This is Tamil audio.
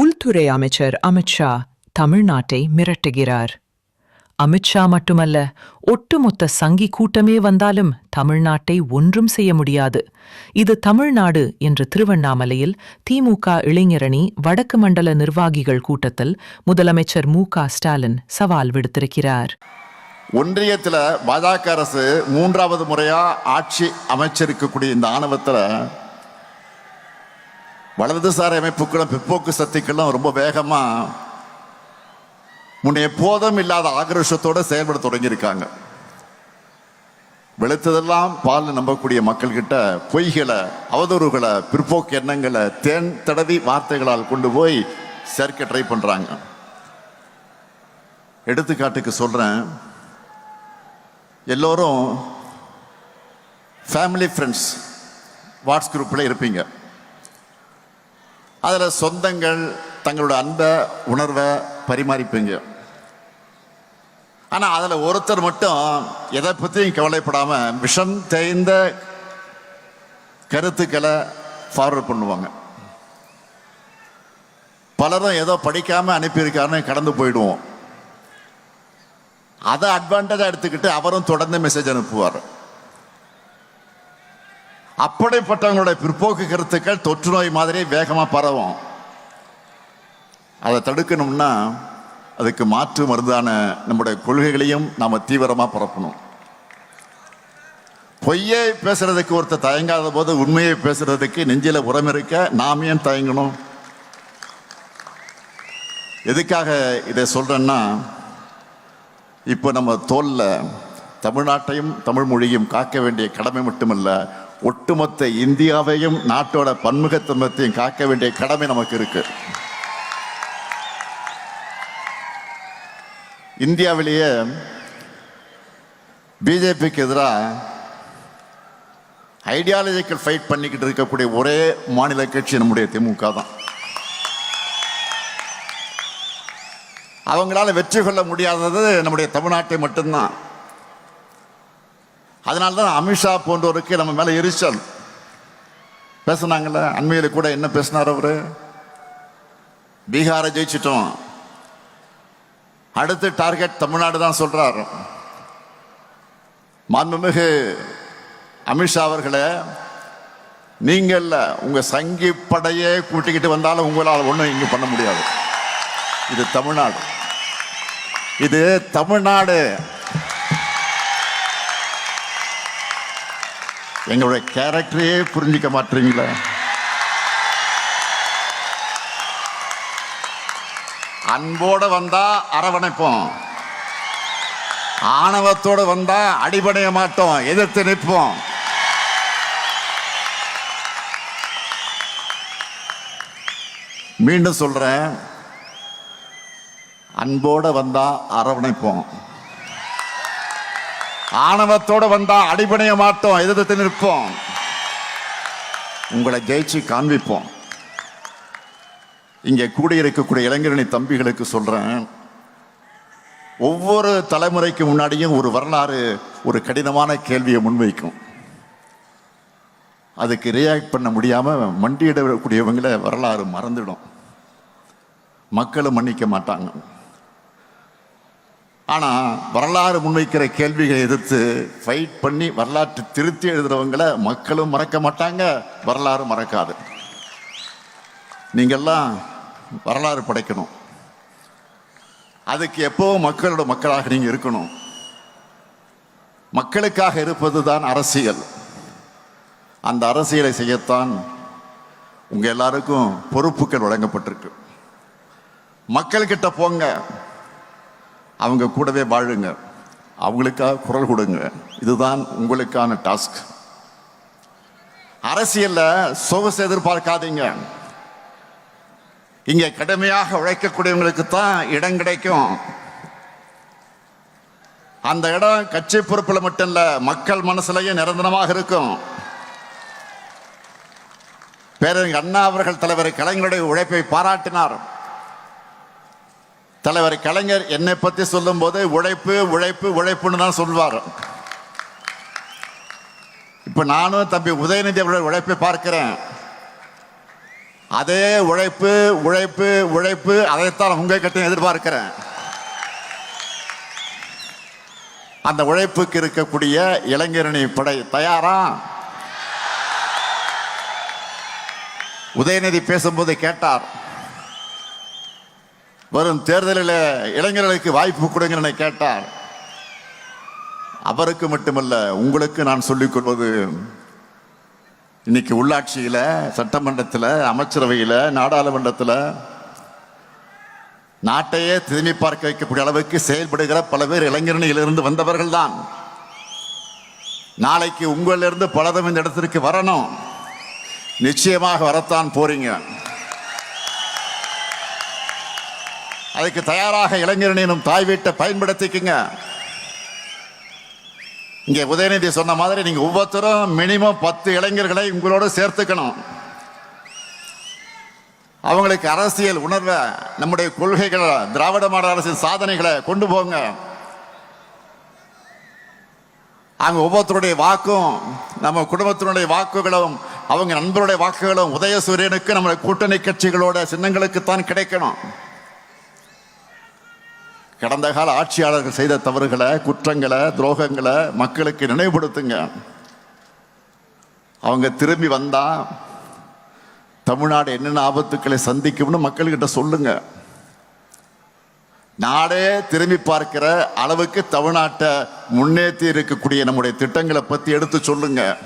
உள்துறை அமைச்சர் அமித்ஷா தமிழ்நாட்டை மிரட்டுகிறார். அமித்ஷா மட்டுமல்ல ஒட்டுமொத்த சங்கி கூட்டமே வந்தாலும் தமிழ்நாட்டை ஒன்றும் செய்ய முடியாது. இது தமிழ்நாடு என்று திருவண்ணாமலையில் திமுக இளைஞரணி வடக்கு மண்டல நிர்வாகிகள் கூட்டத்தில் முதலமைச்சர் மு க ஸ்டாலின் சவால் விடுத்திருக்கிறார். ஒன்றியத்தில் பாஜக அரசு மூன்றாவது முறையா ஆட்சி அமைச்சிருக்கக்கூடிய இந்த ஆணவத்தில் வலதுசாரி அமைப்புகளும் பிற்போக்கு சக்திகளும் ரொம்ப வேகமாக முன்ன எப்போதும் இல்லாத ஆக்ரோஷத்தோடு செயல்பட தொடங்கியிருக்காங்க. வெளுத்ததெல்லாம் பால் நம்பக்கூடிய மக்கள்கிட்ட பொய்களை அவதூறுகளை பிற்போக்கு எண்ணங்களை தேன் தடவி வார்த்தைகளால் கொண்டு போய் சேர்க்க ட்ரை பண்ணுறாங்க எடுத்துக்காட்டுக்கு சொல்கிறேன் எல்லோரும் ஃபேமிலி ஃப்ரெண்ட்ஸ் வாட்ஸ் குரூப்பில் இருப்பீங்க. அதில் சொந்தங்கள் தங்களோட அன்பை உணர்வை பரிமாறிப்பீங்க. ஆனால் அதில் ஒருத்தர் மட்டும் எதை பற்றியும் கவலைப்படாமல் விஷம் தேய்ந்த கருத்துக்களை ஃபார்வர்ட் பண்ணுவாங்க. பலரும் ஏதோ படிக்காமல் அனுப்பியிருக்காருன்னு கடந்து போயிடுவோம். அதை அட்வான்டேஜாக எடுத்துக்கிட்டு அவரும் தொடர்ந்து மெசேஜ் அனுப்புவார். அப்படிப்பட்டவங்களுடைய பிற்போக்கு கருத்துக்கள் தொற்று நோய் மாதிரி வேகமாக பரவும். அதை தடுக்கணும்னா அதுக்கு மாற்று மருந்தான நம்முடைய கொள்கைகளையும் நாம் தீவிரமாக பரப்பணும். பொய்யை பேசுறதுக்கு ஒருத்தர் தயங்காத போது உண்மையை பேசுறதுக்கு நெஞ்சில உரம் இருக்க நாம் ஏன் தயங்கணும்? எதுக்காக இதை சொல்றேன்னா இப்போ நம்ம தோல்ல தமிழ்நாட்டையும் தமிழ் மொழியும் காக்க வேண்டிய கடமை மட்டுமல்ல ஒட்டுமொத்த இந்தியாவையும் நாட்டோட பன்முகத்தன்மத்தையும் காக்க வேண்டிய கடமை நமக்கு இருக்கு. இந்தியாவிலேயே பிஜேபிக்கு எதிராக ஐடியாலஜிக்கல் ஃபைட் பண்ணிக்கிட்டு இருக்கக்கூடிய ஒரே மாநில கட்சி நம்முடைய திமுக தான். அவங்களால வெற்றி கொள்ள முடியாதது நம்முடைய தமிழ்நாட்டை மட்டும்தான். அதனால தான் அமித்ஷா போன்றோருக்கு நம்ம மேலே எரிச்சல். பேசுனாங்கல்ல அண்மையில் கூட என்ன பேசினார் அவர்? பீகாரை ஜெயிச்சிட்டோம். அடுத்து டார்கெட் தமிழ்நாடு தான் சொல்கிறார் மாண்புமிகு அமித்ஷா அவர்களே நீங்கள் உங்கள் சங்கி படையே கூட்டிக்கிட்டு வந்தாலும் உங்களால் ஒன்றும் இங்கே பண்ண முடியாது. இது தமிழ்நாடு. இது தமிழ்நாடு. எங்களுடைய கேரக்டரையே புரிஞ்சிக்க மாட்டீங்களா? அன்போட வந்தா அரவணைப்போம். ஆணவத்தோட வந்தா அடிபடைய மாட்டோம். எதிர்த்து நிற்போம். மீண்டும் சொல்றேன். அன்போட வந்தா அரவணைப்போம். ஆணவத்தோடு வந்தால் அடிபணிய மாட்டோம் எதிர்த்து நிற்போம். உங்களை ஜெயிச்சு காண்பிப்போம். இங்கே கூடியிருக்கக்கூடிய இளைஞரணி தம்பிகளுக்கு சொல்கிறேன் ஒவ்வொரு தலைமுறைக்கு முன்னாடியும் ஒரு வரலாறு ஒரு கடினமான கேள்வியை முன்வைக்கும். அதுக்கு ரியாக்ட் பண்ண முடியாமல் மண்டியிடக்கூடியவங்களை வரலாறு மறந்துடும். மக்களும் மன்னிக்க மாட்டாங்க. ஆனால் வரலாறு முன்வைக்கிற கேள்விகளை எதிர்த்து ஃபைட் பண்ணி வரலாற்று திருத்தி எழுதுறவங்களை மக்களும் மறக்க மாட்டாங்க வரலாறு மறக்காது. நீங்கள்லாம் வரலாறு படைக்கணும். அதுக்கு எப்போவும் மக்களோட மக்களாக நீங்கள் இருக்கணும். மக்களுக்காக இருப்பது தான் அரசியல். அந்த அரசியலை செய்யத்தான் உங்கள் எல்லாருக்கும் பொறுப்புகள் வழங்கப்பட்டிருக்கு. மக்கள்கிட்ட போங்க. அவங்க கூடவே வாழுங்க. அவங்களுக்காக குரல் கொடுங்க. இதுதான் உங்களுக்கான டாஸ்க். அரசியலில் சொகுசு எதிர்பார்க்காதீங்க. இங்கே கடுமையாக உழைக்கக்கூடியவங்களுக்கு தான் இடம் கிடைக்கும். அந்த இடம் கட்சி பொறுப்பில் மட்டும் இல்லை மக்கள் மனசுலையும் நிரந்தரமாக இருக்கும். பேரறிஞர் அண்ணா அவர்கள் தலைவர் கலைஞருடைய உழைப்பை பாராட்டினார். தலைவர் கலைஞர் என்னை பத்தி சொல்லும் போது உழைப்பு உழைப்பு உழைப்புன்னு தான் சொல்வார். இப்ப நானும் தம்பி உதயநிதி அவருடைய உழைப்பை பார்க்கிறேன். அதே உழைப்பு உழைப்பு உழைப்பு அதைத்தான் உங்க கிட்ட எதிர்பார்க்கிறேன். அந்த உழைப்புக்கு இருக்கக்கூடிய இளைஞரணி படை தயாரா? உதயநிதி பேசும்போது கேட்டார். வரும் தேர்தலில் இளைஞர்களுக்கு வாய்ப்பு கொடுங்கன்னு கேட்டார். அவருக்கு மட்டுமல்ல உங்களுக்கு நான் சொல்லிக் கொள்வது இன்னைக்கு உள்ளாட்சியில் சட்டமன்றத்தில் அமைச்சரவையில் நாடாளுமன்றத்தில் நாட்டையே திரும்பி பார்க்க வைக்கக்கூடிய அளவுக்கு செயல்படுகிற பல பேர் இளைஞரணியிலிருந்து வந்தவர்கள் தான் நாளைக்கு உங்களிலிருந்து பலதும் இந்த இடத்திற்கு வரணும். நிச்சயமாக வரத்தான் போறீங்க. அதுக்கு தயாராக இளைஞரணியினும் தாய் வீட்டை பயன்படுத்திக்குங்க. இங்கே உதயநிதி சொன்ன மாதிரி நீங்கள் ஒவ்வொருத்தரும் மினிமம் பத்து இளைஞர்களை உங்களோட சேர்த்துக்கணும். அவங்களுக்கு அரசியல் உணர்வை நம்முடைய கொள்கைகளை திராவிட மாடல் அரசின் சாதனைகளை கொண்டு போங்க. அங்கே ஒவ்வொருத்தருடைய வாக்கும் நம்ம குடும்பத்தினுடைய வாக்குகளும் அவங்க நண்பருடைய வாக்குகளும் உதயசூரியனுக்கு நம்ம கூட்டணி கட்சிகளோட சின்னங்களுக்குத்தான் கிடைக்கணும். கடந்த கால ஆட்சியாளர்கள் செய்த தவறுகளை குற்றங்களை துரோகங்களை மக்களுக்கு நினைவுபடுத்துங்க. அவங்க திரும்பி வந்தால் தமிழ்நாடு என்னென்ன ஆபத்துக்களை சந்திக்கும்னு மக்கள்கிட்ட சொல்லுங்க. நாடே திரும்பி பார்க்கிற அளவுக்கு தமிழ்நாட்டை முன்னேற்றி இருக்கக்கூடிய நம்முடைய திட்டங்களை பற்றி எடுத்து சொல்லுங்கள்